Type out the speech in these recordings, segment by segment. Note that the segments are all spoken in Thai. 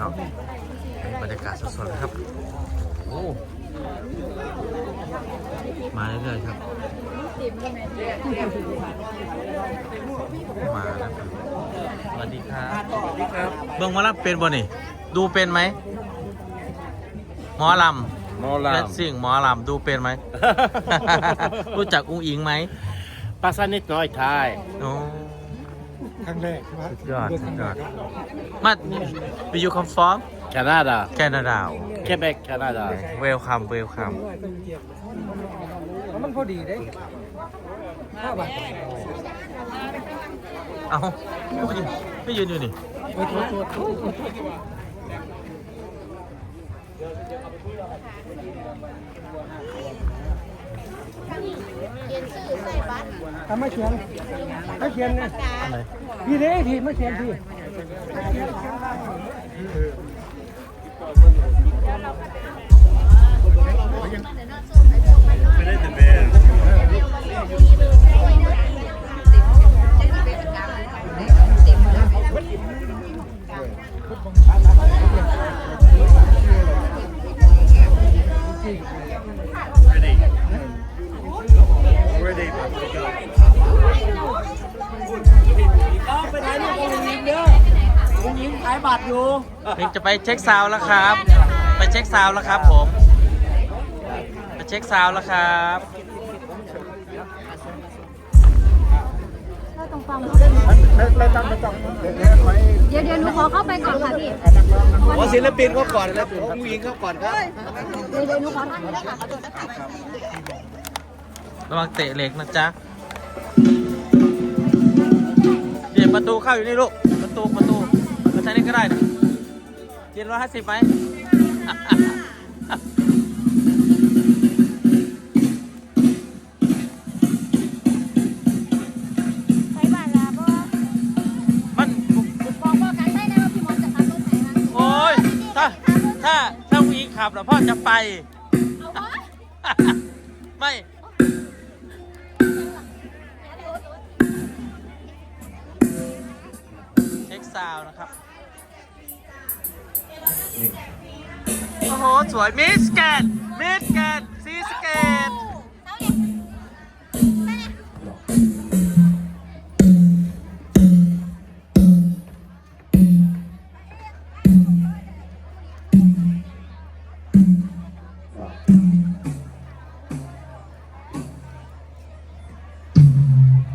น้องบรรยากาศสดๆเลยครับโอ้โหมาเรื่อยๆครับ มาแล้วครับสวัสดีครับ สวัสดีครับ เบิ่งหมาลำเป็นบ่นี่ ดูเป็นไหมหมอลหมอำลาและสิ่งหมอลำดูเป็นไหม รู้จักอุ้งอิงไหม ภาษานิดหน้อยไทย โอ้ค รั้งแรกครับสุดยอดสุดยอด มาไปอยู่คอมฟอร์มแคนาดาแคนาดาเคเบกแคนาดาเวลคัมเวลคัมมันพอดีได้ห้าบาทเอ้าไม่ยืนไม่ยืนอยู่นี่ โอ้โหโทษโทษโทษ เขียนชื่อใส่บั ตรทำมาเขียนมาเขียนนะอะไรพี่เด้พี่มาเขียนพี่ได้จะเพล งจะไปเช็คซาวด์แล้วครับ ไปเช็คซาวด์แล้วครับผม ไปเช็คซาวด์แล้วครับก็ต้องฟังไม่ต้องไม่ต้องเดี๋ยวไว้เดี๋ยวเดี๋ยวหนูขอเข้าไปก่อนค่ะพี่ขอศิลปินเขาก่อนแล้วผมผู้หญิงเขาก่อนครับเดี๋ยวเดี๋ยวหนูขอท่านนี้ด้วยค่ะขอโทษนะคะระวังเตะเหล็กนะจ๊ะเดี๋ยวประตูเข้าอยู่นี่ลูก ประตูประตู มาใช้นี่ก็ได้นะเจ็ดร้อยห้าสิบไหมใช้บัตรแล้วบ่มัน บอกบอกกันได้นะว่าพี่มอนจะขับรถไหนนะโอ้ย ถ้า ถ้า ถ้าวีขับแล้วพ่อจะไป เอาวะไม่ เช็คซาวน์นะครับ โอ้โห สวย มิสแกนมิสแกนซีสเกต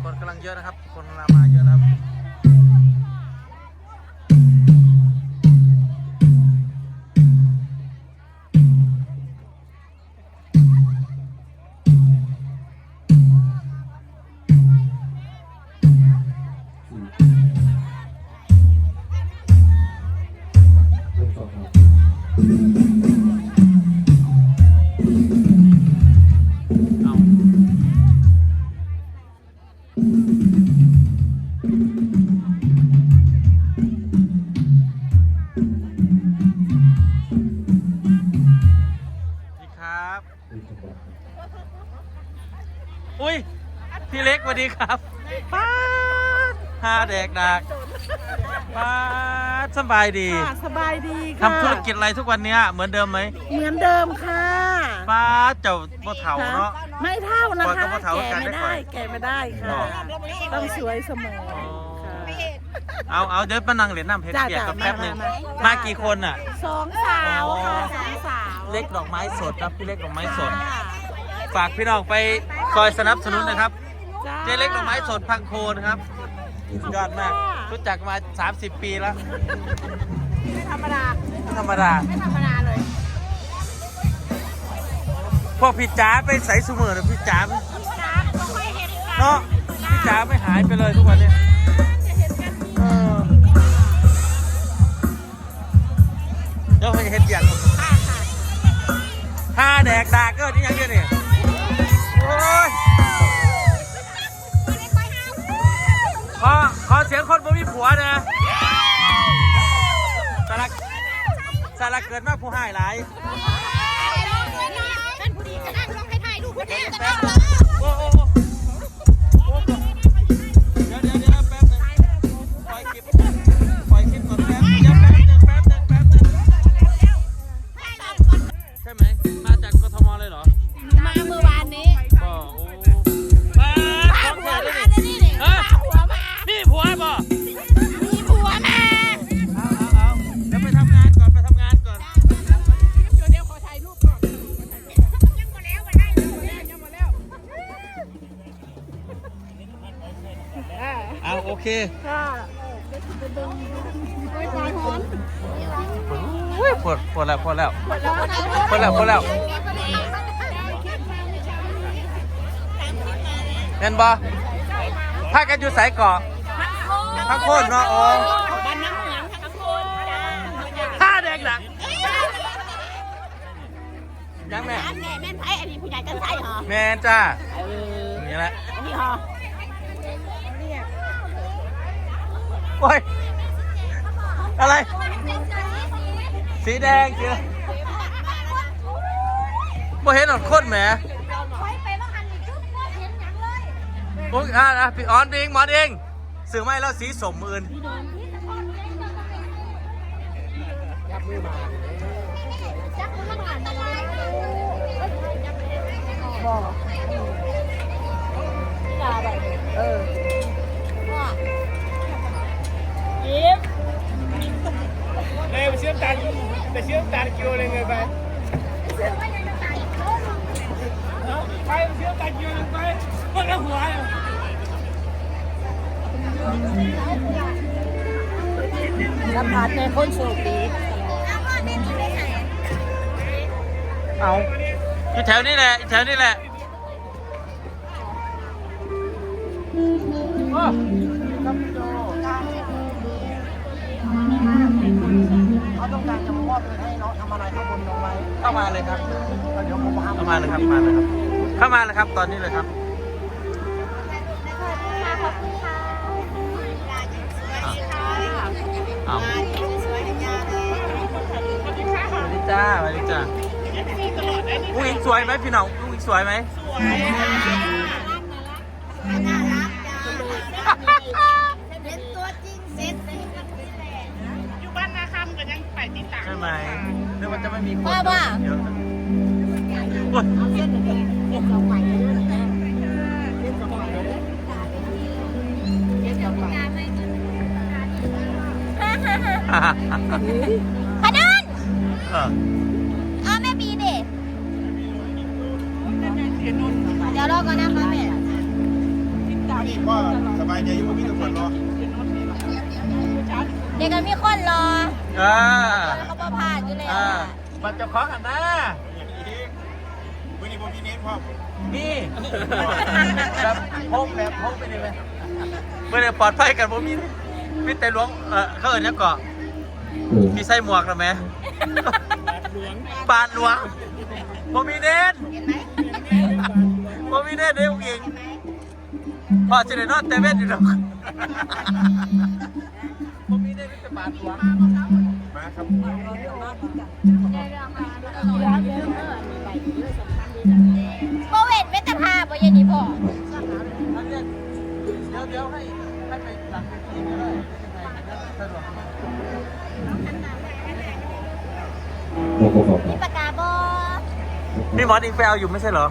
คนกำลังเยอะนะครับ คนมาเยอะนะค ดีครับ อุ้ย พี่เล็กสวัสดีครับป้าดหาแดกดักป้าดสบายดี ค่ะสบายดีค่ะทำธุรกิจอะไรทุกวันเนี้ยเหมือนเดิมไหมเหมือนเดิมค่ะป้าดเจ้าบ่เฒ่าเนาะ ไม่เท่านะก่อนก็คะบ่เท่าแก่กันไม่ได้ก่ได้อน แก่ไม่ได้ค่ะเนาะต้องสวยเสมออ๋อค่ะ เอาเอาเดี๋ยวมานั่งเหรียญน้ำเพชรจ้ะเปียกกับจ้ะแป๊บหนึงมามา มามา กี่คนอะ สองสาวค่ะสองสาวเล็กดอกไม้สดครับพี่เล็กดอกไม้สด ค่ะฝากพี่น้องไปคอยสนับสนุนนะครับ จ้า เจ๊เล็กดอกไม้สดพังโคนครับสุดยอดมากรู้จักมา 30 ปีแล้วไม่ธรรมดา ไม่ธรรมดา ไม่ธรรมดาเลยพวกพี่จ๋าไปใส่สมือนะพี่จ๋า จ้าไม่ค่อยเห็นกันเนาะพี่จ๋าไม่หายไปเลยทุกวันเนี้จ เดี๋ยวให้เห็นอย่างค่ะค่ะห้าแดกดากเกินนี่ยังเยอะนี่โอ้ยขอขอเสียงคนบ่มีผัวนะสาระสาระเกิดมากผู้ให้หลาย เป็นผู้ดีจะนั่งร้องให้ถ่ายรูปคนนี้จะแป๊นั่บง คค่ะไปสายหอนอุ้ยปวดปวดแล้วปวดแล้วปวดแล้วปวดแล้วเห็นบ่พากันอยู่สายเกาะทั้งโคนเนาะโอ้บ้านน้ำเหมืองทั้งคนห้าแดงดักยังแม่อันแม่แม่นไพ่อันนี้ผู้ใหญ่กันไส้เหรอแม่จ้า เออ นี่แหละ อันนี้เหรอ โอ้ยอะไร สีแดงสีอะไรบ่เห็นหนอนข้นแหมคอยไปบ้างอันนี้คือบ่เห็นหยังเลยโอ้ยอะอะพี่ออนเองหมอนเองสื่อไม่แล้วสีสมมื่นจับมือมาอ่านอะไรบอกะหัวสัมผัสในคนโชคดีเอาพ่อแม่ที่ไม่ใช่เอาอยู่แถวนี้แหละอยู่แถวนี้แหละโอ้ การจะมามอบเงินให้น้องทำอะไรข้างบนน้องไว้เข้ามาเลยครับเดี๋ยวผมมาเข้ามาเลยครับ มาเลยครับ เข้ามาเลยครับตอนนี้เลยครับค่ะขอบคุณค่ะเอาสวัสดีจ้าสวัสดีจ้าอุ้งอิงสวยไหมพี่น้องอุ้งอิงสวยไหม น่ารักจ้าเป็นตัวจริงเซ็ตสิอยู่บ้านนา คำก็ยังไปติดตามใช่ไหมนึกว่าจะไม่มีคนว่าว่าเยอะนะโอ๊ยเซ็ตเด็กเซ็ตเราใหม่เลยนะฮ่าฮ่าฮ่าพนันเออเอาแม่บีเด็เดี๋ยวรอก่อนนะคะแม่ นี่ก็สบายใจอยู่มีทุกคนรอ เด็กกันมีคนรออ่าแล้วเขาประพลาดอยู่แล้วอ่าอะมันจะคล้องกันนะวันนี้ผมพี่เน้นพ่อนี่แบบพกแบบพกไปเลยไหมไม่ได้ปลอดภัยกันผมมีมีแต่หลวงเออเขาเอิญเนี่ยเกาะมีใส่หมวกหรือไหมบาทหลวงผมมีเน้นผมมีเน้นเด้อเองพอจะได้นอนแต่เว้นอยู่หรอกผม มบโควิดไม่แต่พาบ่ยันี่พ่อปมีปากกาบอพี่มอสอิงแฟลออยู่ไม่ใช่เหรอ